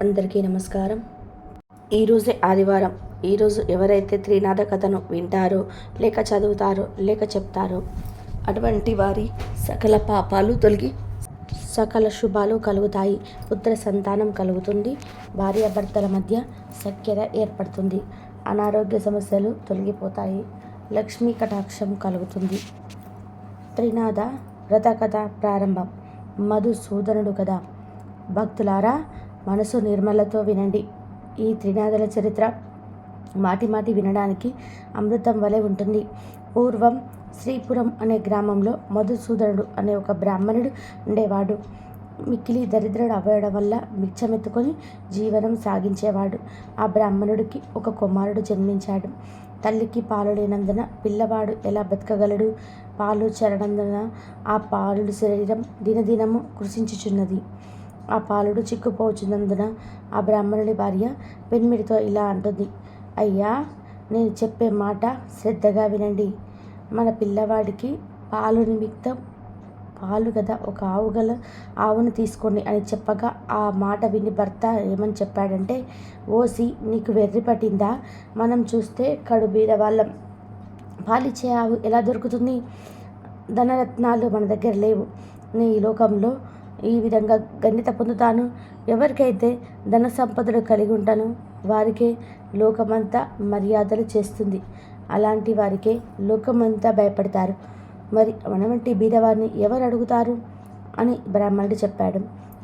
అందరికీ నమస్కారం. ఈరోజే ఆదివారం. ఈరోజు ఎవరైతే త్రినాథ కథను వింటారో లేక చదువుతారో లేక చెప్తారో అటువంటి వారి సకల పాపాలు తొలగి సకల శుభాలు కలుగుతాయి. పుత్ర సంతానం కలుగుతుంది. భార్యాభర్తల మధ్య సఖ్యత ఏర్పడుతుంది. అనారోగ్య సమస్యలు తొలగిపోతాయి. లక్ష్మీ కటాక్షం కలుగుతుంది. త్రినాథ వ్రతకథ ప్రారంభం. మధుసూదనుడు కదా. భక్తులారా మనసు నిర్మలతో వినండి. ఈ త్రినాథల చరిత్ర మాటి మాటి వినడానికి అమృతం వలె ఉంటుంది. పూర్వం శ్రీపురం అనే గ్రామంలో మధుసూదనుడు అనే ఒక బ్రాహ్మణుడు ఉండేవాడు. మిక్కిలి దరిద్రుడు అవ్వడం వల్ల మిచ్చమెత్తుకొని జీవనం సాగించేవాడు. ఆ బ్రాహ్మణుడికి ఒక కుమారుడు జన్మించాడు. తల్లికి పాలు లేనందున పిల్లవాడు ఎలా బతకగలడు? పాలు చెరనందున ఆ పాలుడు శరీరం దినదినము కృషించుచున్నది. ఆ పాలుడు చిక్కుపోచున్నందున ఆ బ్రాహ్మణుడి భార్య పెన్మిడితో ఇలా అంటుంది. అయ్యా నేను చెప్పే మాట శ్రద్ధగా వినండి. మన పిల్లవాడికి పాలు నిమిత్తం పాలు కదా ఒక ఆవు గల ఆవును తీసుకోండి అని చెప్పగా ఆ మాట విని భర్త ఏమని చెప్పాడంటే ఓసి నీకు వెర్రి పట్టిందా? మనం చూస్తే కడు బీద వాళ్ళం. పాలిచ్చే ఆవు ఎలా దొరుకుతుంది? ధనరత్నాలు మన దగ్గర లేవు. నీ ఈ లోకంలో ఈ విధంగా గణిత పొందుతాను. ఎవరికైతే ధన సంపదలు కలిగి ఉంటానో వారికే లోకమంతా మర్యాదలు చేస్తుంది. అలాంటి వారికే లోకమంతా భయపడతారు. మరి మనవంటి బీదవారిని ఎవరు అడుగుతారు? అని బ్రాహ్మణుడు చెప్పాడు.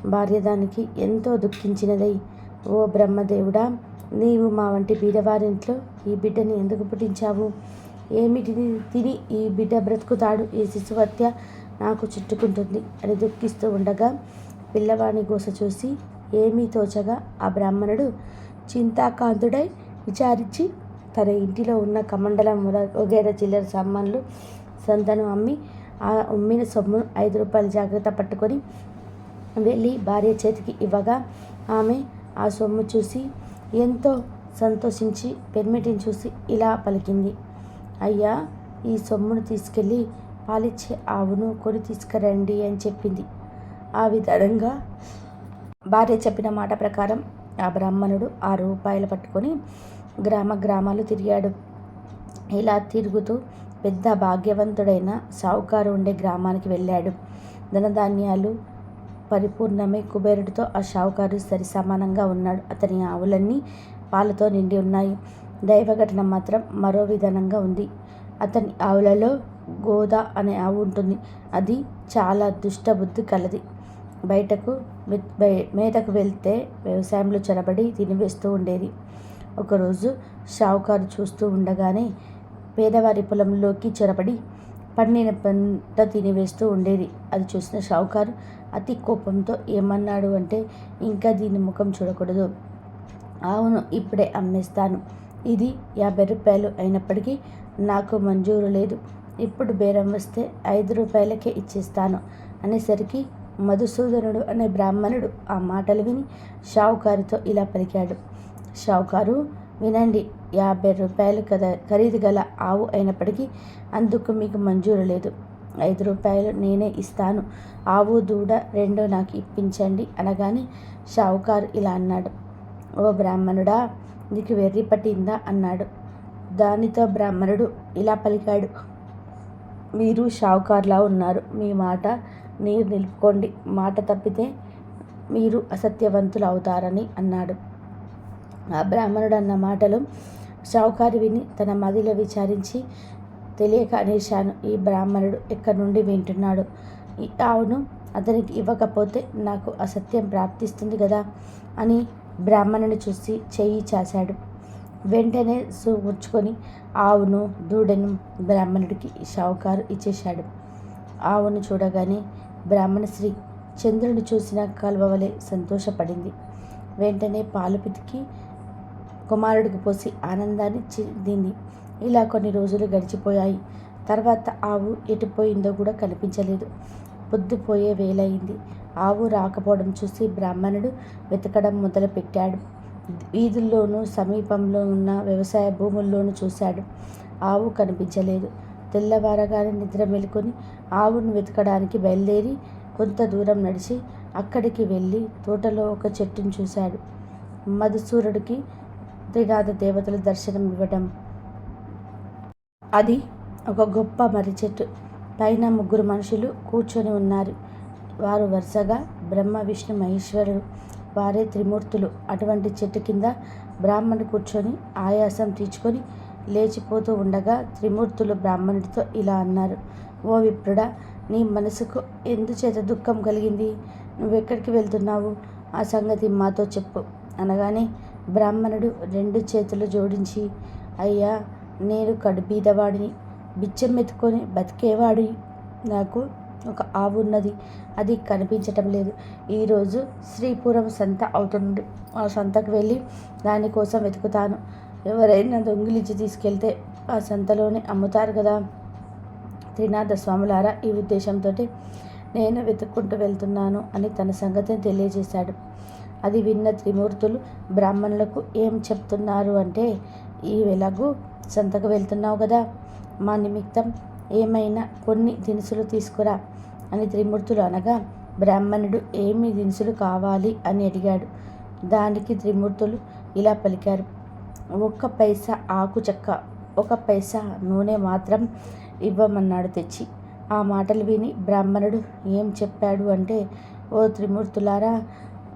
భార్య దానికి ఎంతో దుఃఖించినదై ఓ బ్రహ్మదేవుడా నీవు మా వంటి బీదవారింట్లో ఈ బిడ్డని ఎందుకు పుట్టించావు? ఏమిటిని తిని ఈ బిడ్డ బ్రతుకుతాడు. ఈ శిశువత్య నాకు చుట్టుకుంటుంది. అని దుఃఖిస్తూ ఉండగా పిల్లవాని గోస చూసి ఏమీ తోచగా ఆ బ్రాహ్మణుడు? చింతాకాంతుడై విచారించి తన ఇంటిలో ఉన్న కమండలం వగేర చిల్లర సామాన్లు సంతను అమ్మి ఆ ఉమ్మిన సొమ్మును ఐదు రూపాయలు జాగ్రత్త పట్టుకొని వెళ్ళి భార్య చేతికి ఇవ్వగా ఆమె ఆ సొమ్ము చూసి ఎంతో సంతోషించి పెర్మిటిని చూసి ఇలా పలికింది. అయ్యా ఈ సొమ్మును తీసుకెళ్ళి పాలిచ్చే ఆవును కొని తీసుకురండి అని చెప్పింది. ఆ విధంగా భార్య చెప్పిన మాట ప్రకారం ఆ బ్రాహ్మణుడు ఆ రూపాయలు పట్టుకొని గ్రామ గ్రామాలు తిరిగాడు. ఇలా తిరుగుతూ పెద్ద భాగ్యవంతుడైన సావుకారు ఉండే గ్రామానికి వెళ్ళాడు. ధనధాన్యాలు పరిపూర్ణమే కుబేరుడితో ఆ షావుకారు సరి సమానంగా ఉన్నాడు. అతని ఆవులన్నీ పాలతో నిండి ఉన్నాయి. దైవఘటన మాత్రం మరో విధానంగా ఉంది. అతని ఆవులలో గోదా అనే ఆవు ఉంటుంది. అది చాలా దుష్టబుద్ధి కలది. బయటకు మేతకు వెళ్తే వ్యవసాయంలో చొరబడి తినివేస్తూ ఉండేది. ఒకరోజు షావుకారు చూస్తూ ఉండగానే పేదవారి పొలంలోకి చొరబడి పండిన పంట తినివేస్తూ ఉండేది. అది చూసిన షావుకారు అతి కోపంతో ఏమన్నాడు అంటే ఇంకా దీని ముఖం చూడకూడదు. అవును ఇప్పుడే అమ్మేస్తాను. ఇది యాభై రూపాయలు అయినప్పటికీ నాకు మంజూరు లేదు. ఇప్పుడు బేరం వస్తే ఐదు రూపాయలకే ఇచ్చేస్తాను అనేసరికి మధుసూదనుడు అనే బ్రాహ్మణుడు ఆ మాటలు విని షావుకారుతో ఇలా పలికాడు. షావుకారు వినండి యాభై రూపాయలు కదా ఖరీదు గల ఆవు అయినప్పటికీ అందుకు మీకు మంజూరు లేదు. ఐదు రూపాయలు నేనే ఇస్తాను. ఆవు దూడ రెండో నాకు ఇప్పించండి అనగానే షావుకారు ఇలా అన్నాడు. ఓ బ్రాహ్మణుడా నీకు వెర్రి పట్టిందా? అన్నాడు. దానితో బ్రాహ్మణుడు ఇలా పలికాడు. మీరు షావుకారులా ఉన్నారు. మీ మాట నీరు నిలుపుకోండి. మాట తప్పితే మీరు అసత్యవంతులు అవుతారని అన్నాడు. ఆ బ్రాహ్మణుడు అన్న మాటలు షావుకారి విని తన మదిలో విచారించి తెలియక అనేశాను. ఈ బ్రాహ్మణుడు ఎక్కడి నుండి వింటున్నాడు? ఈ ఆవును అతనికి ఇవ్వకపోతే నాకు అసత్యం ప్రాప్తిస్తుంది కదా అని బ్రాహ్మణుని చూసి చెయ్యి చాశాడు వెంటనే సూర్చుకొని ఆవును దూడను బ్రాహ్మణుడికి షావుకారు ఇచ్చేశాడు. ఆవును చూడగానే బ్రాహ్మణ స్త్రీ చంద్రుని చూసిన కలవవలే సంతోషపడింది. వెంటనే పాలు పితికి కుమారుడికి పోసి ఆనందాన్ని చెందింది. ఇలా కొన్ని రోజులు గడిచిపోయాయి. తర్వాత ఆవు ఎటుపోయిందో కూడా కనిపించలేదు. పొద్దుపోయే వేలయింది ఆవు రాకపోవడం చూసి బ్రాహ్మణుడు వెతకడం మొదలుపెట్టాడు. వీధుల్లోనూ సమీపంలో ఉన్న వ్యవసాయ భూముల్లోనూ చూశాడు. ఆవు కనిపించలేదు. తెల్లవారగానే నిద్ర మెలుకొని ఆవును వెతకడానికి బయలుదేరి కొంత దూరం నడిచి అక్కడికి వెళ్ళి తోటలో ఒక చెట్టును చూశాడు. మధుసూరుడికి త్రినాథ దేవతలు దర్శనం ఇవ్వడం. అది ఒక గొప్ప మర్రి చెట్టు. పైన ముగ్గురు మనుషులు కూర్చొని ఉన్నారు. వారు వరుసగా బ్రహ్మ విష్ణు మహేశ్వరుడు వారే త్రిమూర్తులు అటువంటి చెట్టు కింద బ్రాహ్మణుడు కూర్చొని ఆయాసం తీర్చుకొని లేచిపోతూ ఉండగా త్రిమూర్తులు బ్రాహ్మణుడితో ఇలా అన్నారు ఓ విప్రుడా నీ మనసుకు ఎందుచేత దుఃఖం కలిగింది? నువ్వెక్కడికి వెళ్తున్నావు? ఆ సంగతి మాతో చెప్పు అనగానే బ్రాహ్మణుడు రెండు చేతులు జోడించి అయ్యా నేను కడుబీదవాడిని బిచ్చం ఎత్తుకొని బతికేవాడి నాకు ఒక ఆవు ఉన్నది. అది కనిపించటం లేదు. ఈరోజు శ్రీపురం సంత అవుతుంది ఆ సంతకు వెళ్ళి దానికోసం వెతుకుతాను. ఎవరైనా దొంగిలించి తీసుకెళ్తే ఆ సంతలోనే అమ్ముతారు కదా? త్రినాథ స్వాములారా ఈ ఉద్దేశంతో నేను వెతుక్కుంటూ వెళ్తున్నాను అని తన సంగతిని తెలియజేశాడు. అది విన్న త్రిమూర్తులు బ్రాహ్మణులకు ఏం చెప్తున్నారు అంటే ఈ వెలగు సంతకు వెళ్తున్నావు కదా? మా నిమిత్తం ఏమైనా కొన్ని దినుసులు తీసుకురా అని త్రిమూర్తులు అనగా బ్రాహ్మణుడు ఏమి దినుసులు కావాలి అని అడిగాడు. దానికి త్రిమూర్తులు ఇలా పలికారు. ఒక్క పైసా ఆకు చెక్క ఒక పైసా నూనె మాత్రం ఇవ్వమన్నాడు తెచ్చి. ఆ మాటలు విని బ్రాహ్మణుడు ఏం చెప్పాడు అంటే ఓ త్రిమూర్తులారా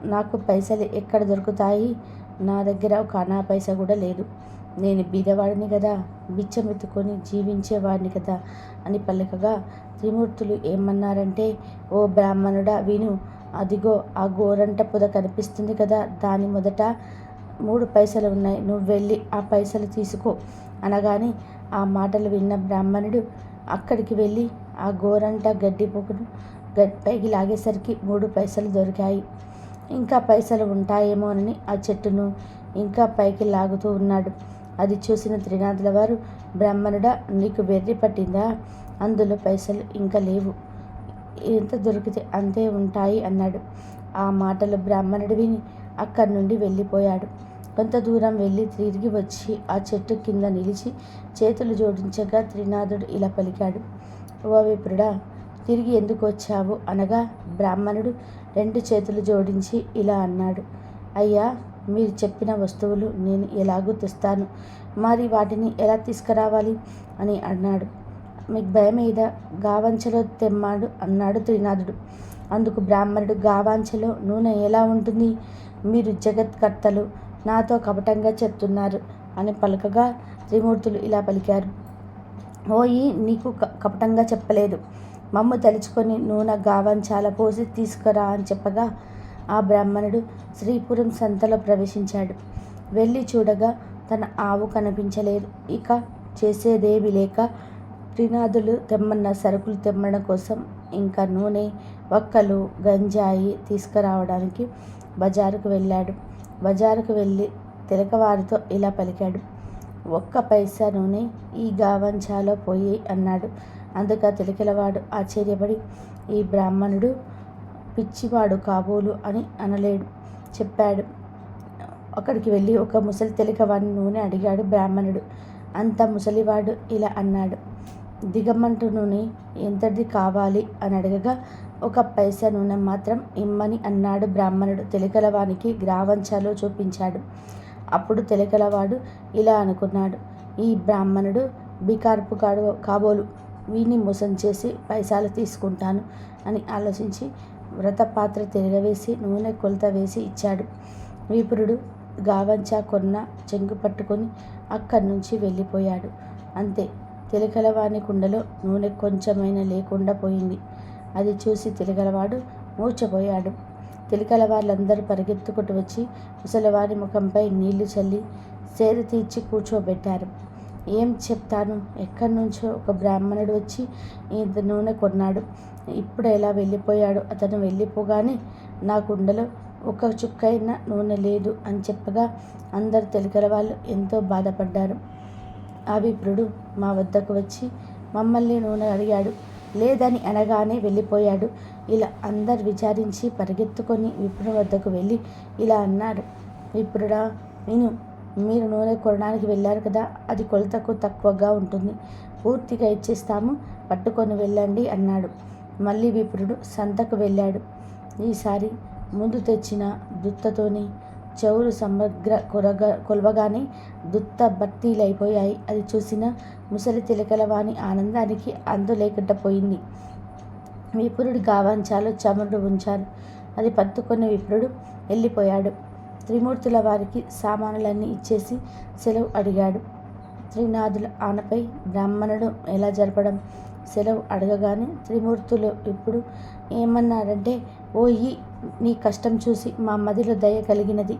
నాకు పైసలు ఎక్కడ దొరుకుతాయి? నా దగ్గర ఒక అనా పైసా కూడా లేదు. నేను బీదవాడిని కదా బిచ్చం ఎత్తుకొని జీవించేవాడిని కదా అని పలకగా త్రిమూర్తులు ఏమన్నారంటే ఓ బ్రాహ్మణుడా విను. అదిగో ఆ గోరంట పొద కనిపిస్తుంది కదా దాని మొదట మూడు పైసలు ఉన్నాయి. నువ్వు వెళ్ళి ఆ పైసలు తీసుకో. అనగానే ఆ మాటలు విన్న బ్రాహ్మణుడు అక్కడికి వెళ్ళి ఆ గోరంట గడ్డి పొగను గడ్ లాగేసరికి మూడు పైసలు దొరికాయి. ఇంకా పైసలు ఉంటాయేమోనని ఆ చెట్టును ఇంకా పైకి లాగుతూ ఉన్నాడు. అది చూసిన త్రినాథుల వారు బ్రాహ్మణుడా నీకు వెర్రి పట్టిందా? అందులో పైసలు ఇంకా లేవు. ఎంత దొరికితే అంతే ఉంటాయి అన్నాడు. ఆ మాటలు బ్రాహ్మణుడు విని అక్కడి నుండి వెళ్ళిపోయాడు. కొంత దూరం వెళ్ళి తిరిగి వచ్చి ఆ చెట్టు కింద నిలిచి చేతులు జోడించగా త్రినాథుడు ఇలా పలికాడు. ఓ విప్రుడా తిరిగి ఎందుకు వచ్చావు? అనగా బ్రాహ్మణుడు రెండు చేతులు జోడించి ఇలా అన్నాడు. అయ్యా మీరు చెప్పిన వస్తువులు నేను ఎలాగూ తెస్తాను. మరి వాటిని ఎలా తీసుకురావాలి? అని అన్నాడు. మీకు భయం మీద గావంచలో తెమ్మాడు అన్నాడు త్రినాథుడు. అందుకు బ్రాహ్మణుడు గావాంచలో నూనె ఎలా ఉంటుంది? మీరు జగత్కర్తలు. నాతో కపటంగా చెప్తున్నారు అని పలకగా త్రిమూర్తులు ఇలా పలికారు. ఓయి నీకు కపటంగా చెప్పలేదు. మమ్మ తలుచుకొని నూనె గావంచాల పోసి తీసుకురా అని చెప్పగా ఆ బ్రాహ్మణుడు శ్రీపురం సంతలో ప్రవేశించాడు. వెళ్ళి చూడగా తన ఆవు కనిపించలేదు. ఇక చేసేదేమి లేక త్రినాథులు తెమ్మన్న సరుకులు తెమ్మడం కోసం ఇంకా నూనె వక్కలు గంజాయి తీసుకురావడానికి బజారుకు వెళ్ళాడు. బజారుకు వెళ్ళి తిలకవారితో ఇలా పలికాడు. ఒక్క పైసా నూనె ఈ గావంచాలో పోయి అన్నాడు. అందుక తిలకిలవాడు ఆశ్చర్యపడి ఈ బ్రాహ్మణుడు పిచ్చివాడు కాబోలు అని అనలేడు. చెప్పాడు. అక్కడికి వెళ్ళి ఒక ముసలి తెలికవాడిని నూనె అడిగాడు బ్రాహ్మణుడు. అంత ముసలివాడు ఇలా అన్నాడు. దిగమంటు నూనె ఎంతది కావాలి అని అడగగా ఒక పైసా నూనె మాత్రం ఇమ్మని అన్నాడు బ్రాహ్మణుడు. తెలికలవానికి గ్రావంచాలో చూపించాడు. అప్పుడు తెలికలవాడు ఇలా అనుకున్నాడు. ఈ బ్రాహ్మణుడు బికార్పు కాడు కాబోలు వీని మోసం చేసి పైసలు తీసుకుంటాను అని ఆలోచించి వ్రతపాత్ర తిరగవేసి నూనె కొలత వేసి ఇచ్చాడు. విపురుడు గావంచా కొన్న చెంగు పట్టుకొని అక్కడి నుంచి వెళ్ళిపోయాడు. అంతే తిలకలవాణి కుండలో నూనె కొంచెమైనా లేకుండా పోయింది. అది చూసి తిలకలవాడు మూర్చపోయాడు తిలకల వాళ్ళందరూ పరిగెత్తుకుంటూ వచ్చి ముసలివారి ముఖంపై నీళ్ళు చల్లి సేద తీర్చి కూర్చోబెట్టారు. ఏం చెప్తాను? ఎక్కడి నుంచో ఒక బ్రాహ్మణుడు వచ్చి ఇంత నూనె కొన్నాడు. ఇప్పుడు ఎలా వెళ్ళిపోయాడు? అతను వెళ్ళిపోగానే నా కుండలో ఒక చుక్కైన నూనె లేదు అని చెప్పగా అందరు తెలుగల వాళ్ళు ఎంతో బాధపడ్డారు. ఆ విప్రుడు మా వద్దకు వచ్చి మమ్మల్ని నూనె అడిగాడు. లేదని అనగానే వెళ్ళిపోయాడు. ఇలా అందరు విచారించి పరిగెత్తుకొని విప్రుడు వద్దకు వెళ్ళి ఇలా అన్నారు. విప్రుడా నేను మీరు నూనె కొనడానికి వెళ్ళారు కదా అది కొలతకు తక్కువగా ఉంటుంది. పూర్తిగా ఇచ్చేస్తాము పట్టుకొని వెళ్ళండి అన్నాడు. మళ్ళీ విప్రుడు సంతకు వెళ్ళాడు. ఈసారి ముందు తెచ్చిన దుత్తతోని చెవులు సమగ్ర కొరగ కొలవగానే దుత్త బత్తీలైపోయాయి అది చూసిన ముసలి తిలకల వాని ఆనందానికి అందులేకుండా పోయింది. విపురుడి గావాంచాలు చమురుడు ఉంచారు. అది పట్టుకొని విప్రుడు వెళ్ళిపోయాడు. త్రిమూర్తుల వారికి సామానులన్నీ ఇచ్చేసి సెలవు అడిగాడు. త్రినాథుల ఆనపై బ్రాహ్మణుడు ఎలా జరపడం సెలవు అడగగానే త్రిమూర్తులు ఇప్పుడు ఏమన్నారంటే ఓ ఈ నీ కష్టం చూసి మా మదిలో దయ కలిగినది.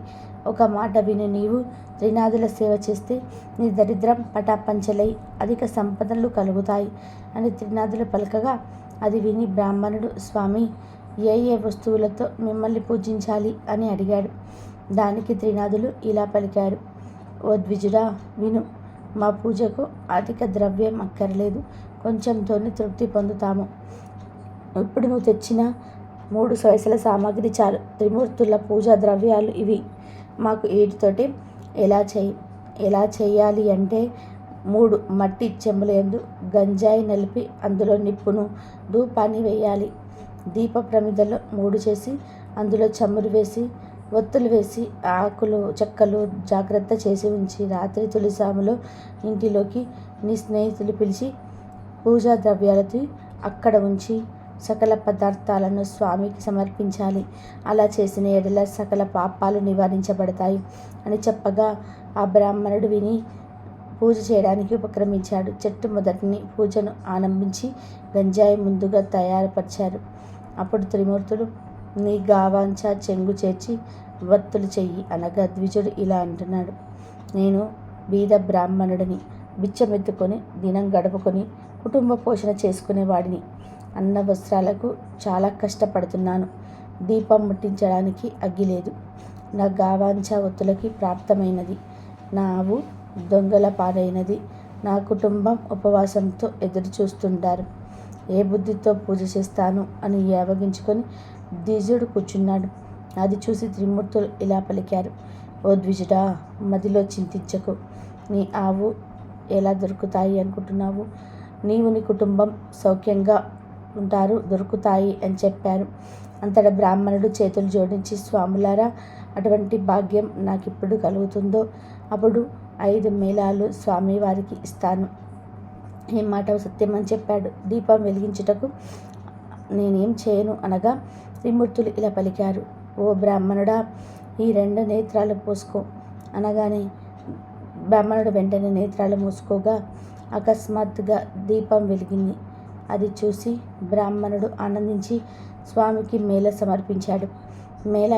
ఒక మాట విని నీవు. త్రినాథుల సేవ చేస్తే నీ దరిద్రం పటాపంచలై అధిక సంపదలు కలుగుతాయి అని త్రినాథులు పలకగా అది విని బ్రాహ్మణుడు స్వామి ఏ ఏ వస్తువులతో మిమ్మల్ని పూజించాలి? అని అడిగాడు. దానికి త్రినాథులు ఇలా పలికారు. ఓ ద్విజుడా విను. మా పూజకు అధిక ద్రవ్యం అక్కర్లేదు. కొంచెంతోనే తృప్తి పొందుతాము. ఇప్పుడు నువ్వు తెచ్చిన మూడు సొయసల సామాగ్రి చాలు. త్రిమూర్తుల పూజా ద్రవ్యాలు ఇవి. మాకు వీటితోటి ఎలా చేయి? ఎలా చేయాలి అంటే మూడు మట్టి చెంబులందు గంజాయి నలిపి అందులో నిప్పును ధూపాన్ని వేయాలి. దీప ప్రమిదలో మూడు చేసి అందులో చమురు వేసి ఒత్తులు వేసి ఆకులు చెక్కలు జాగ్రత్త చేసి ఉంచి రాత్రి తులిసాములు ఇంటిలోకి నీ స్నేహితులు పిలిచి పూజా ద్రవ్యాలతో అక్కడ ఉంచి సకల పదార్థాలను స్వామికి సమర్పించాలి. అలా చేసిన ఎడల సకల పాపాలు నివారించబడతాయి అని చెప్పగా ఆ బ్రాహ్మణుడు విని పూజ చేయడానికి ఉపక్రమించాడు. చెట్టు మొదటిని పూజను ఆనంభించి గంజాయి ముందుగా తయారుపరిచారు. అప్పుడు త్రిమూర్తులు నీ గావాంచా చెంగు చేర్చి వత్తులు చెయ్యి అనగా ద్విజుడు ఇలా అంటున్నాడు. నేను బీద బ్రాహ్మణుడిని బిచ్చమెత్తుకొని దినం గడుపుకొని కుటుంబ పోషణ చేసుకునేవాడిని అన్న వస్త్రాలకు చాలా కష్టపడుతున్నాను. దీపం ముట్టించడానికి అగ్గి లేదు. నా గావాంఛ ఒత్తులకి ప్రాప్తమైనది. నా ఆవు దొంగల పాలైనది. నా కుటుంబం ఉపవాసంతో ఎదురు చూస్తుంటారు ఏ బుద్ధితో పూజ చేస్తాను అని యావగించుకొని ద్విజుడు కూర్చున్నాడు. అది చూసి త్రిమూర్తులు ఇలా పలికారు. ఓ ద్విజుడా మదిలో చింతించకు. నీ ఆవు ఎలా దొరుకుతాయి అనుకుంటున్నావు? నీవు నీ కుటుంబం సౌఖ్యంగా ఉంటారు దొరుకుతాయి అని చెప్పారు. అంతట బ్రాహ్మణుడు చేతులు జోడించి స్వాములారా అటువంటి భాగ్యం నాకు ఇప్పుడు కలుగుతుందో? అప్పుడు ఐదు మేళాలు స్వామివారికి ఇస్తాను. ఈ మాట సత్యమని చెప్పాడు. దీపం వెలిగించుటకు నేనేం చేయను అనగా త్రిమూర్తులు ఇలా పలికారు. ఓ బ్రాహ్మణుడా ఈ రెండు నేత్రాలు పోసుకో. అనగానే బ్రాహ్మణుడు వెంటనే నేత్రాలు మూసుకోగా అకస్మాత్తుగా దీపం వెలిగింది. అది చూసి బ్రాహ్మణుడు ఆనందించి స్వామికి మేళ సమర్పించాడు. మేళ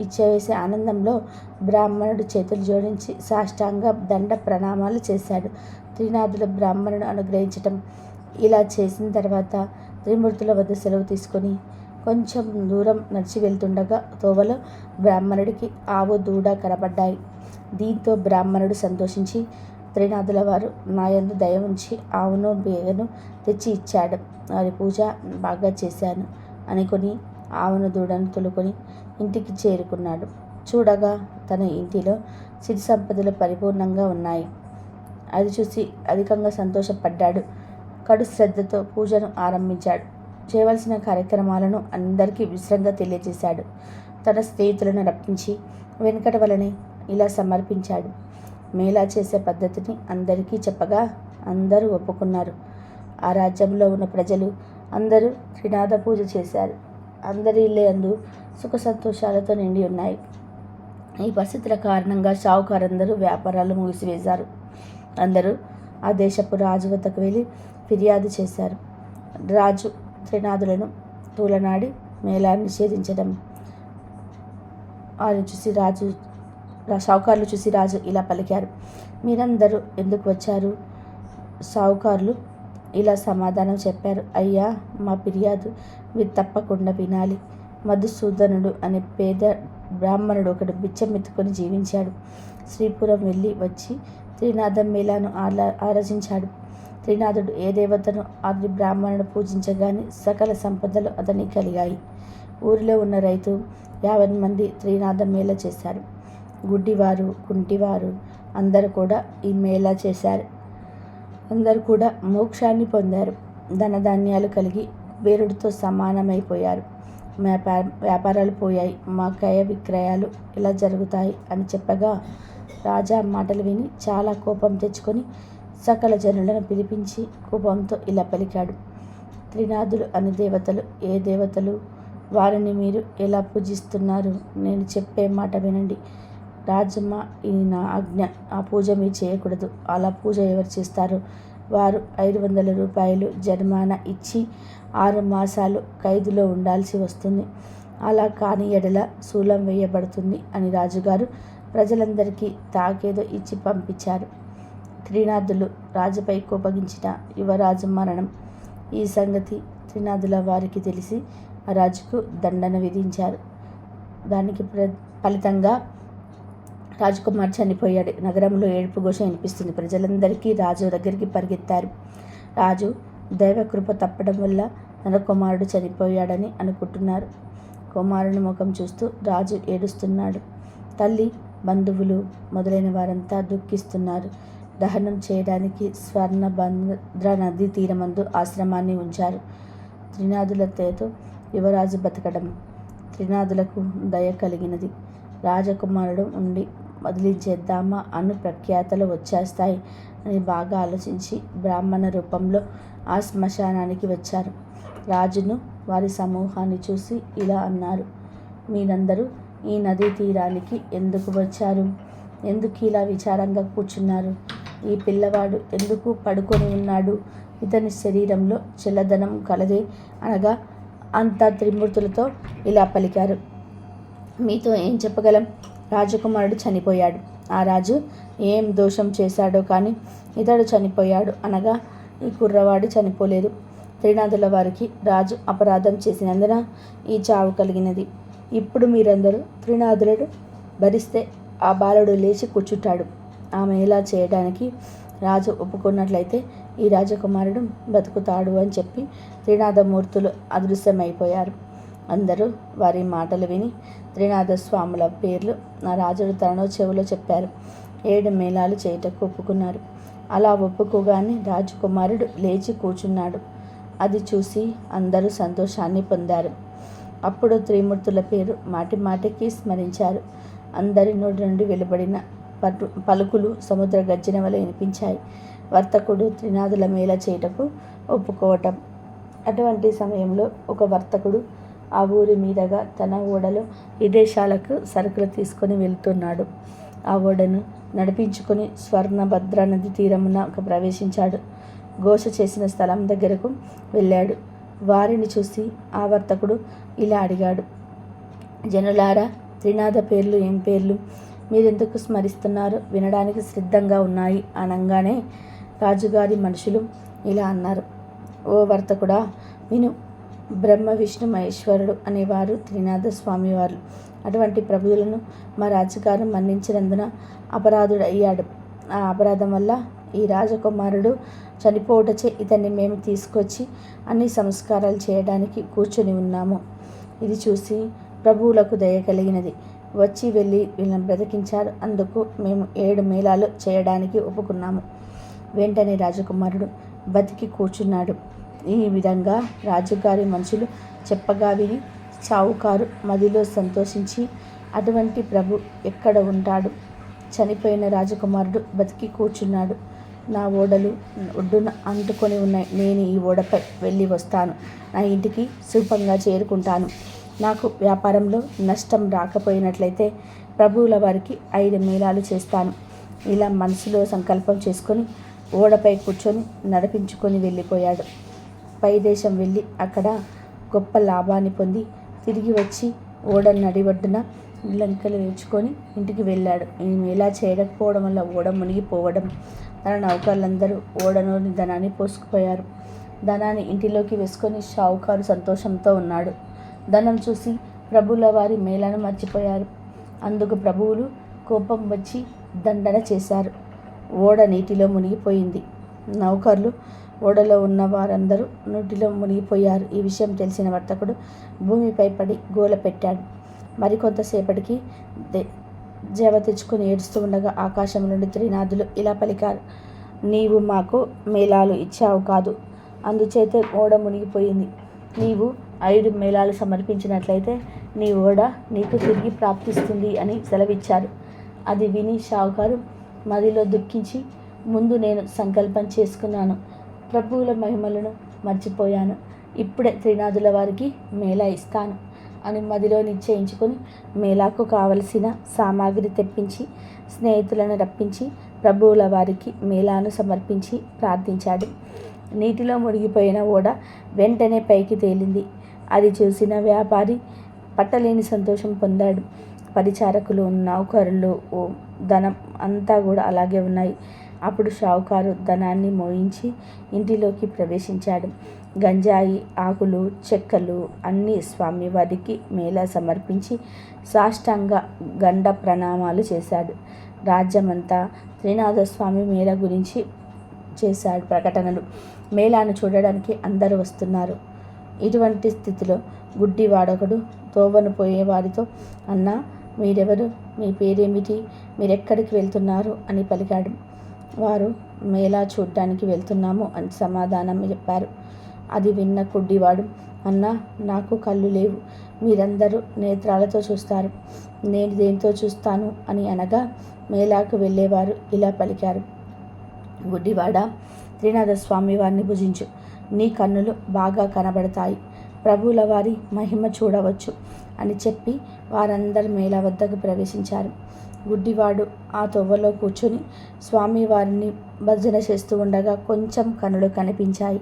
ఇచ్చేసే ఆనందంలో బ్రాహ్మణుడు చేతులు జోడించి సాష్టాంగ దండ ప్రణామాలు చేశాడు. త్రినాథుల బ్రాహ్మణుడు అనుగ్రహించటం ఇలా చేసిన తర్వాత త్రిమూర్తుల వద్ద సెలవు తీసుకొని కొంచెం దూరం నడిచి వెళ్తుండగా తోవలో బ్రాహ్మణుడికి ఆవు దూడ కనబడ్డాయి. దీంతో బ్రాహ్మణుడు సంతోషించి త్రినాథుల వారు నాయందు దయ ఉంచి ఆవును బేగను తెచ్చి ఇచ్చాడు. వారి పూజ బాగా చేశాను అనుకొని ఆవును దూడను తొలుకొని ఇంటికి చేరుకున్నాడు. చూడగా తన ఇంటిలో సిరి సంపదలు పరిపూర్ణంగా ఉన్నాయి. అది చూసి అధికంగా సంతోషపడ్డాడు. కడు శ్రద్ధతో పూజను ఆరంభించాడు. చేయవలసిన కార్యక్రమాలను అందరికీ విశ్రంగా తెలియజేశాడు. తన స్నేహితులను రప్పించి వెనుకట వలనే ఇలా సమర్పించాడు. మేలా చేసే పద్ధతిని అందరికీ చెప్పగా అందరూ ఒప్పుకున్నారు. ఆ రాజ్యంలో ఉన్న ప్రజలు అందరూ త్రినాథ పూజ చేశారు. అందరి ఇల్లే అందు సుఖ సంతోషాలతో నిండి ఉన్నాయి. ఈ పరిస్థితుల కారణంగా షావుకారందరూ వ్యాపారాలు మూసివేశారు. అందరూ ఆ దేశపు రాజు వద్దకు వెళ్ళి ఫిర్యాదు చేశారు. రాజు త్రినాథులను తూలనాడి మేళాన్ని నిషేధించడం. వారిని చూసి రాజు షావుకారులు చూసి రాజు ఇలా పలికారు. మీరందరూ ఎందుకు వచ్చారు? షావుకారులు ఇలా సమాధానం చెప్పారు. అయ్యా మా ఫిర్యాదు మీరు తప్పకుండా వినాలి. మధుసూదనుడు అనే పేద బ్రాహ్మణుడు ఒకడు బిచ్చం ఎత్తుకొని జీవించాడు. శ్రీపురం వెళ్ళి వచ్చి త్రినాథం మేళాను ఆలా ఆరచించాడు త్రినాథుడు ఏ దేవతను అది బ్రాహ్మణుడు పూజించగానే సకల సంపదలు అతనికి కలిగాయి. ఊరిలో ఉన్న రైతు యాభై మంది త్రినాథం మేళ చేశారు. గుడ్డివారు కుంటివారు అందరూ కూడా ఈ మేళా చేశారు. అందరూ కూడా మోక్షాన్ని పొందారు. ధనధాన్యాలు కలిగి వేరుడితో సమానమైపోయారు. వ్యాపార వ్యాపారాలు పోయాయి. మా క్రయ విక్రయాలు ఇలా జరుగుతాయి అని చెప్పగా రాజా మాటలు విని చాలా కోపం తెచ్చుకొని సకల జనులను పిలిపించి కోపంతో ఇలా పలికాడు. త్రినాథులు అనే దేవతలు ఏ దేవతలు? వారిని మీరు ఎలా పూజిస్తున్నారు? నేను చెప్పే మాట వినండి. రాజమ్మ ఈ నా ఆజ్ఞ ఆ పూజ మీరు చేయకూడదు. అలా పూజ ఎవరు చేస్తారు? వారు ఐదు వందల రూపాయలు జరిమానా ఇచ్చి ఆరు మాసాలు ఖైదులో ఉండాల్సి వస్తుంది. అలా కాని ఎడల శూలం వేయబడుతుంది అని రాజుగారు ప్రజలందరికీ తాకేదో ఇచ్చి పంపించారు. త్రినాథులు రాజుపై కోపగించిన యువరాజు మరణం ఈ సంగతి త్రినాథుల వారికి తెలిసి ఆ రాజుకు దండన విధించారు. దానికి ప్ర ఫలితంగా రాజకుమార్ చనిపోయాడు. నగరంలో ఏడుపు ఘోష వినిపిస్తుంది. ప్రజలందరికీ రాజు దగ్గరికి పరిగెత్తారు. రాజు దైవకృప తప్పడం వల్ల తన కుమారుడు చనిపోయాడని అనుకుంటున్నారు. కుమారుని ముఖం చూస్తూ రాజు ఏడుస్తున్నాడు. తల్లి బంధువులు మొదలైన వారంతా దుఃఖిస్తున్నారు. దహనం చేయడానికి స్వర్ణభద్ర నది తీరమందు ఆశ్రమాన్ని ఉంచారు. త్రినాథులతో యువరాజు బతకడం త్రినాథులకు దయ కలిగినది. రాజకుమారుడు ఉండి వదిలించేద్దామా అను ప్రఖ్యాతలు వచ్చేస్తాయి అని బాగా ఆలోచించి బ్రాహ్మణ రూపంలో ఆ శ్మశానానికి వచ్చారు. రాజును వారి సమూహాన్ని చూసి ఇలా అన్నారు. మీరందరూ ఈ నదీ తీరానికి ఎందుకు వచ్చారు? ఎందుకు ఇలా విచారంగా కూర్చున్నారు? ఈ పిల్లవాడు ఎందుకు పడుకొని ఉన్నాడు? ఇతని శరీరంలో చల్లదనం కలదే అనగా అంతా త్రిమూర్తులతో ఇలా పలికారు. మీతో ఏం చెప్పగలం? రాజకుమారుడు చనిపోయాడు. ఆ రాజు ఏం దోషం చేశాడో కానీ ఇతడు చనిపోయాడు అనగా ఈ కుర్రవాడు చనిపోలేదు. త్రినాథుల వారికి రాజు అపరాధం చేసినందున ఈ చావు కలిగినది. ఇప్పుడు మీరందరూ త్రినాథులను భరిస్తే ఆ బాలుడు లేచి కూర్చుంటాడు. ఆమె ఇలా చేయడానికి రాజు ఒప్పుకున్నట్లయితే ఈ రాజకుమారుడు బతుకుతాడు అని చెప్పి త్రినాథమూర్తులు అదృశ్యమైపోయారు. అందరూ వారి మాటలు విని త్రినాథ స్వాముల పేర్లు నా రాజుడు తనలో చెవిలో చెప్పారు. ఏడు మేళాలు చేయటకు ఒప్పుకున్నారు. అలా ఒప్పుకోగానే రాజకుమారుడు లేచి కూర్చున్నాడు. అది చూసి అందరూ సంతోషాన్ని పొందారు. అప్పుడు త్రిమూర్తుల పేరు మాటి మాటికి స్మరించారు. అందరి నోటి నుండి వెలువడిన పటు పలుకులు సముద్ర గర్జన వలె వినిపించాయి. వర్తకుడు త్రినాదుల మేళ చేయటకు ఒప్పుకోవటం. అటువంటి సమయంలో ఒక వర్తకుడు ఆ ఊరి మీదగా తన ఓడలో విదేశాలకు సరుకులు తీసుకొని వెళ్తున్నాడు. ఆ ఓడను నడిపించుకొని స్వర్ణభద్ర నది తీరమున ఒక ప్రవేశించాడు. ఘోష చేసిన స్థలం దగ్గరకు వెళ్ళాడు. వారిని చూసి ఆ వర్తకుడు ఇలా అడిగాడు. జనులారా త్రినాథ పేర్లు ఏం పేర్లు? మీరెందుకు స్మరిస్తున్నారు? వినడానికి సిద్ధంగా ఉన్నాయి అనగానే రాజుగారి మనుషులు ఇలా అన్నారు. ఓ వర్తకుడా విను. బ్రహ్మ విష్ణు మహేశ్వరుడు అనేవారు త్రినాథ స్వామివారు అటువంటి ప్రభువులను మా రాజుగారు మన్నించినందున అపరాధుడు అయ్యాడు ఆ అపరాధం వల్ల ఈ రాజకుమారుడు చనిపోవటచే ఇతన్ని మేము తీసుకొచ్చి అన్ని సంస్కారాలు చేయడానికి కూర్చొని ఉన్నాము. ఇది చూసి ప్రభువులకు దయ కలిగినది. వచ్చి వెళ్ళి వీళ్ళని బ్రతికించారు. అందుకు మేము ఏడు మేళాలు చేయడానికి ఒప్పుకున్నాము. వెంటనే రాజకుమారుడు బతికి కూర్చున్నాడు. ఈ విధంగా రాజుగారి మనుషులు చెప్పగా విని చావుకారు మదిలో సంతోషించి అటువంటి ప్రభు ఎక్కడ ఉంటాడు? చనిపోయిన రాజకుమారుడు బతికి కూర్చున్నాడు. నా ఓడలు ఒడ్డున అంటుకొని ఉన్నాయి. నేను ఈ ఓడపై వెళ్ళి వస్తాను. నా ఇంటికి సులభంగా చేరుకుంటాను. నాకు వ్యాపారంలో నష్టం రాకపోయినట్లయితే ప్రభువుల వారికి ఐదు మేళాలు చేస్తాను. ఇలా మనసులో సంకల్పం చేసుకొని ఓడపై కూర్చొని నడిపించుకొని వెళ్ళిపోయాడు. పై దేశం వెళ్ళి అక్కడ గొప్ప లాభాన్ని పొంది తిరిగి వచ్చి ఓడ నడివడ్డున లంకలు వేచుకొని ఇంటికి వెళ్ళాడు. ఈమె ఇలా చేయకపోవడం వల్ల ఓడ మునిగిపోవడం? తన నౌకర్లందరూ ఓడలోని ధనాన్ని పోసుకుపోయారు. ధనాన్ని ఇంటిలోకి వేసుకొని షావుకారు సంతోషంతో ఉన్నాడు. ధనం చూసి ప్రభుల వారి మేళను మర్చిపోయారు. అందుకు ప్రభువులు కోపం వచ్చి దండన చేశారు. ఓడ నీటిలో మునిగిపోయింది. నౌకర్లు ఓడలో ఉన్న వారందరూ నీటిలో మునిగిపోయారు. ఈ విషయం తెలిసిన వర్తకుడు భూమిపై పడి గోల పెట్టాడు. మరికొంతసేపటికి జవ తెచ్చుకొని ఏడుస్తూ ఉండగా ఆకాశం నుండి త్రినాథులు ఇలా పలికారు. నీవు మాకు మేళాలు ఇచ్చావు కాదు. అందుచేత ఓడ మునిగిపోయింది. నీవు ఐదు మేళాలు సమర్పించినట్లయితే నీ ఓడ నీకు తిరిగి ప్రాప్తిస్తుంది అని సెలవిచ్చారు. అది విని షావుకారు మదిలో దుఃఖించి ముందు నేను సంకల్పం చేసుకున్నాను. ప్రభువుల మహిమలను మర్చిపోయాను. ఇప్పుడే త్రినాథుల వారికి మేళా ఇస్తాను అని మదిలో నిశ్చయించుకొని మేళాకు కావలసిన సామాగ్రి తెప్పించి స్నేహితులను రప్పించి ప్రభువుల వారికి మేళాను సమర్పించి ప్రార్థించాడు. నీటిలో మునిగిపోయిన ఓడ వెంటనే పైకి తేలింది. అది చూసిన వ్యాపారి పట్టలేని సంతోషం పొందాడు. పరిచారకులు నౌకరులు ఓ ధనం అంతా కూడా అలాగే ఉన్నాయి. అప్పుడు షావుకారు ధనాన్ని మోయించి ఇంటిలోకి ప్రవేశించాడు. గంజాయి ఆకులు చెక్కలు అన్నీ స్వామివారికి మేళా సమర్పించి సాష్టాంగ గండ ప్రణామాలు చేశాడు. రాజ్యమంతా శ్రీనాథస్వామి మేళ గురించి చేశాడు ప్రకటనలు. మేళాను చూడడానికి అందరూ వస్తున్నారు. ఇటువంటి స్థితిలో గుడ్డి వాడొకడు తోవను పోయే వారితో అన్నా మీరెవరు? మీ పేరేమిటి? మీరెక్కడికి వెళ్తున్నారు? అని పలికాడు. వారు మేళా చూడ్డానికి వెళ్తున్నాము అని సమాధానం చెప్పారు. అది విన్న కుడ్డివాడు అన్నా నాకు కళ్ళు లేవు. మీరందరూ నేత్రాలతో చూస్తారు. నేను దేంతో చూస్తాను? అని అనగా మేళాకు వెళ్ళేవారు ఇలా పలికారు. గుడ్డివాడ త్రినాథ స్వామి వారిని భుజించు. నీ కన్నులు బాగా కనబడతాయి. ప్రభువుల వారి మహిమ చూడవచ్చు అని చెప్పి వారందరి మేళ వద్దకు ప్రవేశించారు. గుడ్డివాడు ఆ తొవ్వలో స్వామి స్వామివారిని భజన చేస్తూ ఉండగా కొంచెం కనులు కనిపించాయి.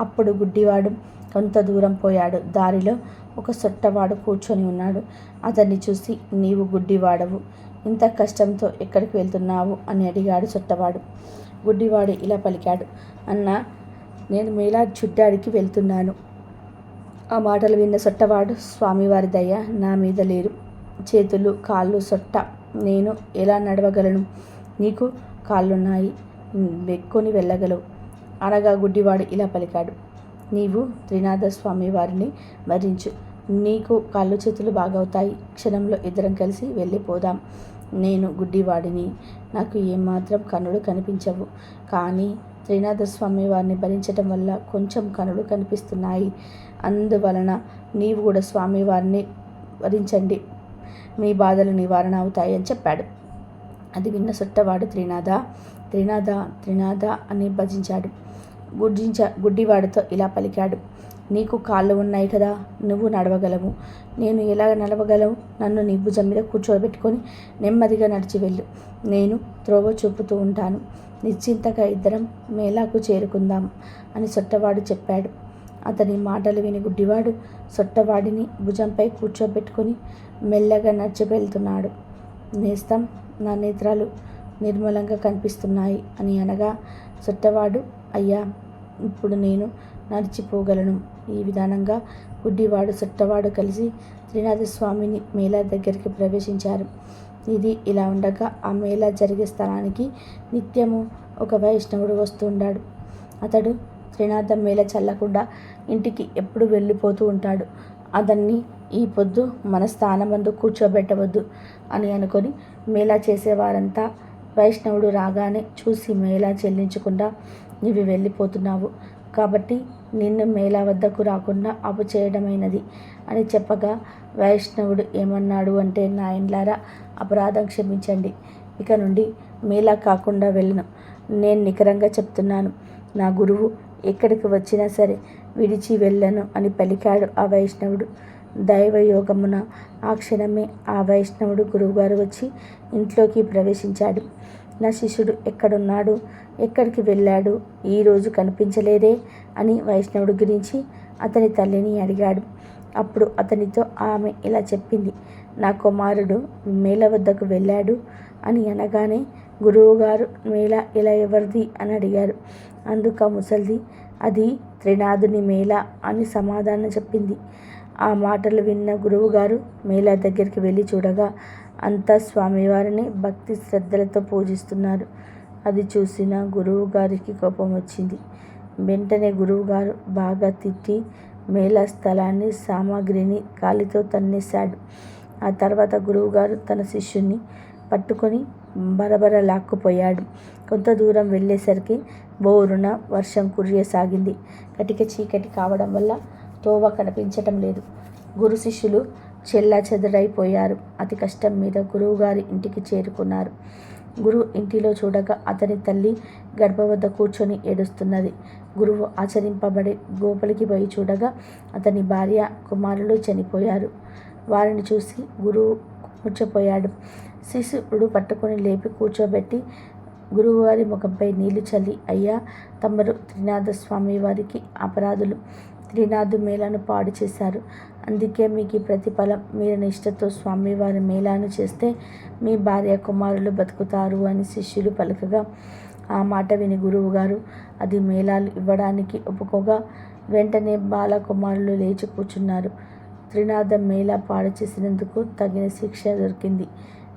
అప్పుడు గుడ్డివాడు కొంత దూరం పోయాడు. దారిలో ఒక సొట్టవాడు కూర్చొని ఉన్నాడు. అతన్ని చూసి నీవు గుడ్డివాడవు. ఇంత కష్టంతో ఎక్కడికి వెళ్తున్నావు అని అడిగాడు సొట్టవాడు. గుడ్డివాడు ఇలా పలికాడు. అన్న నేను మీలా చుట్టాడికి వెళ్తున్నాను. ఆ మాటలు విన్న సొట్టవాడు స్వామివారి దయ నా మీద లేరు. చేతులు కాళ్ళు సొట్ట. నేను ఎలా నడవగలను? నీకు కాళ్ళున్నాయి. వెక్కొని వెళ్ళగలవు. అనగా గుడ్డివాడు ఇలా పలికాడు. నీవు త్రినాథ స్వామి వారిని భరించు నీకు కాళ్ళు చేతులు బాగవుతాయి. క్షణంలో ఇద్దరం కలిసి వెళ్ళిపోదాం. నేను గుడ్డివాడిని. నాకు ఏమాత్రం కనులు కనిపించవు. కానీ త్రినాథ స్వామి వారిని భరించటం వల్ల కొంచెం కనులు కనిపిస్తున్నాయి. అందువలన నీవు కూడా స్వామివారిని వరించండి మీ బాధలు నివారణ అవుతాయి అని చెప్పాడు. అది విన్న సుట్టవాడు త్రినాథ. త్రినాథ త్రినాథ అని భజించాడు. గుడ్జించ గుడ్డివాడితో ఇలా పలికాడు. నీకు కాళ్ళు ఉన్నాయి కదా నువ్వు నడవగలవు. నేను ఎలా నడవగలవు నన్ను నీ భుజం మీద కూర్చోబెట్టుకొని నెమ్మదిగా నడిచి వెళ్ళు. నేను త్రోవ చూపుతూ ఉంటాను. నిశ్చింతగా ఇద్దరం మేలాకు చేరుకుందాం అని సొట్టవాడు చెప్పాడు. అతని మాటలు విని గుడ్డివాడు సొట్టవాడిని భుజంపై కూర్చోబెట్టుకొని మెల్లగా నడిచి వెళ్తున్నాడు. నేస్తం నా నేత్రాలు నిర్మలంగా కనిపిస్తున్నాయి అని అనగా సొట్టవాడు అయ్యా ఇప్పుడు నేను నడిచిపోగలను. ఈ విధానంగా గుడ్డివాడు సుట్టవాడు కలిసి శ్రీనాథస్వామిని మేళా దగ్గరికి ప్రవేశించారు. ఇది ఇలా ఉండగా ఆ మేళా జరిగే స్థలానికి నిత్యము ఒక వైష్ణవుడు వస్తుండాడు అతడు త్రినాథం మేళ చల్లకుండా ఇంటికి ఎప్పుడు వెళ్ళిపోతూ ఉంటాడు. అతన్ని ఈ పొద్దు మన స్థానమందు కూర్చోబెట్టవద్దు అని అనుకొని మేళా చేసేవారంతా వైష్ణవుడు రాగానే చూసి మేళా చెల్లించకుండా నీవు వెళ్ళిపోతున్నావు. కాబట్టి నిన్ను మేళా వద్దకు రాకుండా అపచేయడమైనది అని చెప్పగా వైష్ణవుడు ఏమన్నాడు అంటే నాయన్లారా అపరాధం క్షమించండి. ఇక నుండి మేళా కాకుండా వెళ్ళను. నేను నికరంగా చెప్తున్నాను. నా గురువు ఎక్కడికి వచ్చినా సరే విడిచి వెళ్ళను అని పలికాడు ఆ వైష్ణవుడు. దైవయోగమున ఆ క్షణమే ఆ వైష్ణవుడు గురువుగారు వచ్చి ఇంట్లోకి ప్రవేశించాడు. నా శిష్యుడు ఎక్కడున్నాడు? ఎక్కడికి వెళ్ళాడు? ఈరోజు కనిపించలేదే అని వైష్ణవుడి గురించి అతని తల్లిని అడిగాడు. అప్పుడు అతనితో ఆమె ఇలా చెప్పింది నా కుమారుడు మేళ వద్దకు వెళ్ళాడు అని అనగానే గురువుగారు మేళ ఇలా ఎవరిది? అని అడిగారు. అందుకు ఆ ముసల్ది అది త్రినాథుని మేళ అని సమాధానం చెప్పింది. ఆ మాటలు విన్న గురువుగారు మేళ దగ్గరికి వెళ్ళి చూడగా అంతా స్వామివారిని భక్తి శ్రద్ధలతో పూజిస్తున్నారు. అది చూసిన గురువు గారికి కోపం వచ్చింది. వెంటనే గురువుగారు బాగా తిట్టి మేళా స్థలాన్ని సామాగ్రిని కాలితో తన్నేశాడు. ఆ తర్వాత గురువుగారు తన శిష్యుని పట్టుకొని బరబర లాక్కుపోయాడు. కొంత దూరం వెళ్ళేసరికి బోరున వర్షం కురియసాగింది. కటిక చీకటి కావడం వల్ల తోవ కనిపించటం లేదు. గురు శిష్యులు చెల్లా చెదరైపోయారు అతి కష్టం మీద గురువుగారి ఇంటికి చేరుకున్నారు. గురువు ఇంటిలో చూడగా అతని తల్లి గడప వద్ద కూర్చొని ఏడుస్తున్నది. గురువు ఆచరింపబడి గోపలికి పోయి చూడగా అతని భార్య కుమారులు చనిపోయారు. వారిని చూసి గురువు కూర్చోపోయాడు. శిశువుడు పట్టుకొని లేపి కూర్చోబెట్టి గురువువారి ముఖంపై నీళ్ళు చల్లి అయ్యా తమరు త్రినాథ స్వామి వారికి అపరాధులు. త్రినాథు మేళను పాడు చేశారు. అందుకే మీకు ఈ ప్రతిఫలం మీరు నిష్ఠతో స్వామివారి మేళాను చేస్తే మీ భార్య కుమారులు బతుకుతారు అని శిష్యులు పలుకగా ఆ మాట విని గురువు గారు అది మేళాలు ఇవ్వడానికి ఒప్పుకోగా వెంటనే బాలకుమారులు లేచి కూర్చున్నారు. త్రినాథ మేళా పాడు చేసినందుకు తగిన శిక్ష దొరికింది.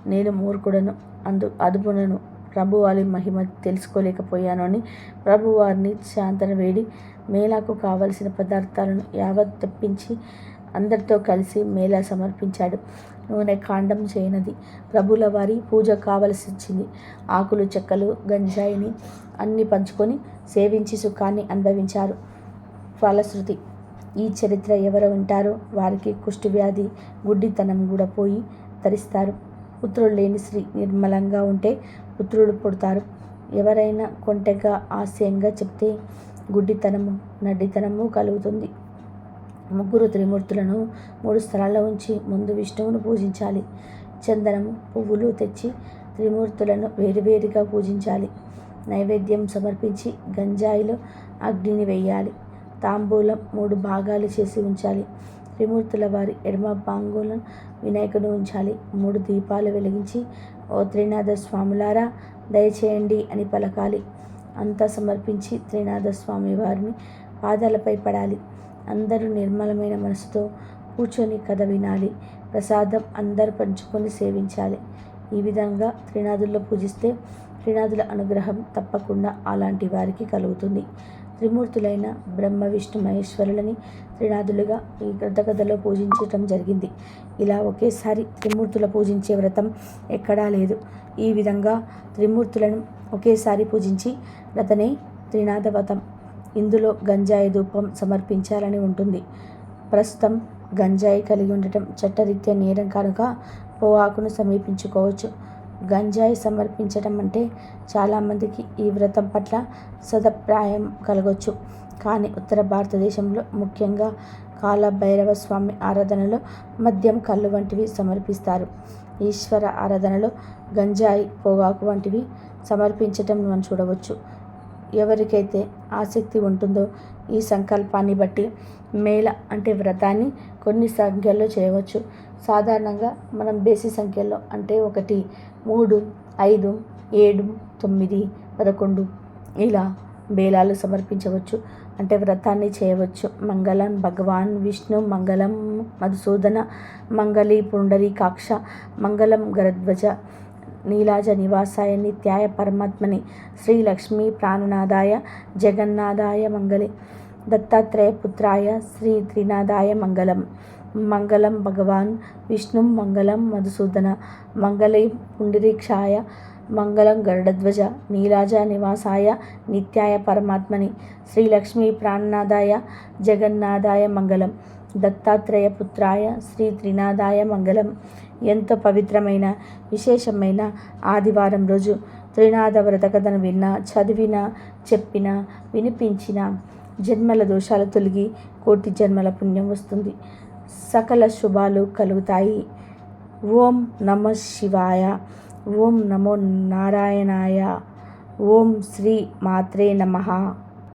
నేను మూర్ఖుడను అందు అదుపునను ప్రభువారి మహిమ తెలుసుకోలేకపోయాను అని ప్రభువారిని శాంతన వేడి మేళాకు కావలసిన పదార్థాలను యావత్ తెప్పించి అందరితో కలిసి మేళా సమర్పించాడు. నూనె కాండం చేయనది. ప్రభుల వారి పూజ కావలసి వచ్చింది ఆకులు చెక్కలు గంజాయిని అన్ని పంచుకొని సేవించి సుఖాన్ని అనుభవించారు. ఫలశ్రుతి. ఈ చరిత్ర ఎవరు వింటారో వారికి కుష్ఠవ్యాధి గుడ్డితనం కూడా పోయి తరిస్తారు. పుత్రులు లేని స్త్రీ నిర్మలంగా ఉంటే పుత్రులు పుడతారు. ఎవరైనా కొంటెగా ఆశయంగా చెప్తే గుడ్డితనము నడ్డితనము కలుగుతుంది. ముగ్గురు త్రిమూర్తులను మూడు స్థలాల్లో ఉంచి ముందు విష్ణువును పూజించాలి. చందనము పువ్వులు తెచ్చి త్రిమూర్తులను వేరువేరుగా పూజించాలి. నైవేద్యం సమర్పించి గంజాయిలో అగ్నిని వేయాలి. తాంబూలం మూడు భాగాలు చేసి ఉంచాలి. త్రిమూర్తుల వారి ఎడమ పాంగులను వినాయకుడు ఉంచాలి. మూడు దీపాలు వెలిగించి ఓ త్రినాథ స్వాములారా దయచేయండి అని పలకాలి. అంతా సమర్పించి త్రినాథ స్వామి వారిని పాదాలపై పడాలి. అందరూ నిర్మలమైన మనసుతో కూర్చొని కథ వినాలి. ప్రసాదం అందరు పంచుకొని సేవించాలి. ఈ విధంగా త్రినాథుల్లో పూజిస్తే త్రినాథుల అనుగ్రహం తప్పకుండా అలాంటి వారికి కలుగుతుంది. త్రిమూర్తులైన బ్రహ్మ విష్ణు మహేశ్వరులని త్రినాథులుగా ఈ కథలో పూజించటం జరిగింది. ఇలా ఒకేసారి త్రిమూర్తుల పూజించే వ్రతం ఎక్కడా లేదు. ఈ విధంగా త్రిమూర్తులను ఒకేసారి పూజించి వ్రతనే త్రినాథ వ్రతం ఇందులో గంజాయి ధూపం సమర్పించాలని ఉంటుంది. ప్రస్తుతం గంజాయి కలిగి ఉండటం చట్టరీత్యా నేరం కనుక పొగాకును సమీపించుకోవచ్చు. గంజాయి సమర్పించడం అంటే చాలామందికి ఈ వ్రతం పట్ల సదప్రాయం కలగవచ్చు కానీ ఉత్తర భారతదేశంలో ముఖ్యంగా కాలభైరవ స్వామి ఆరాధనలో మద్యం కళ్ళు వంటివి సమర్పిస్తారు. ఈశ్వర ఆరాధనలో గంజాయి పొగాకు వంటివి సమర్పించటం మనం చూడవచ్చు. ఎవరికైతే ఆసక్తి ఉంటుందో ఈ సంకల్పాన్ని బట్టి మేళ అంటే వ్రతాన్ని కొన్ని సంఖ్యల్లో చేయవచ్చు. సాధారణంగా మనం బేసి సంఖ్యలో అంటే ఒకటి మూడు ఐదు ఏడు తొమ్మిది పదకొండు ఇలా బేలాలు సమర్పించవచ్చు. అంటే వ్రతాన్ని చేయవచ్చు. మంగళం భగవాన్ విష్ణు మంగళం మధుసూదన మంగళి పుండరీకాక్ష మంగళం గరధ్వజ నీలాజ నివాసాయ నిత్యాయ పరమాత్మని శ్రీ లక్ష్మీ ప్రాణనాదాయ జగన్నాథాయ మంగళి దత్తాత్రేయ పుత్రాయ శ్రీ త్రినాథాయ మంగళం. మంగళం భగవాన్ విష్ణు మంగళం మధుసూదన మంగళి పుండరీక్షాయ మంగళం గరుడధ్వజ నీలాజ నివాసాయ నిత్యాయ పరమాత్మని శ్రీలక్ష్మీ ప్రాణనాదాయ ప్రాణనాథాయ జగన్నాథాయ మంగళం దత్తాత్రేయ పుత్రాయ శ్రీ త్రినాథాయ మంగళం. ఎంతో పవిత్రమైన విశేషమైన ఆదివారం రోజు. త్రినాథ వ్రత కథను విన్నా చదివిన చెప్పిన వినిపించిన జన్మల దోషాలు తొలగి కోటి జన్మల పుణ్యం వస్తుంది. సకల శుభాలు కలుగుతాయి. ఓం నమ శివాయ. ఓం నమో నారాయణాయ. ఓం శ్రీ మాత్రే నమ.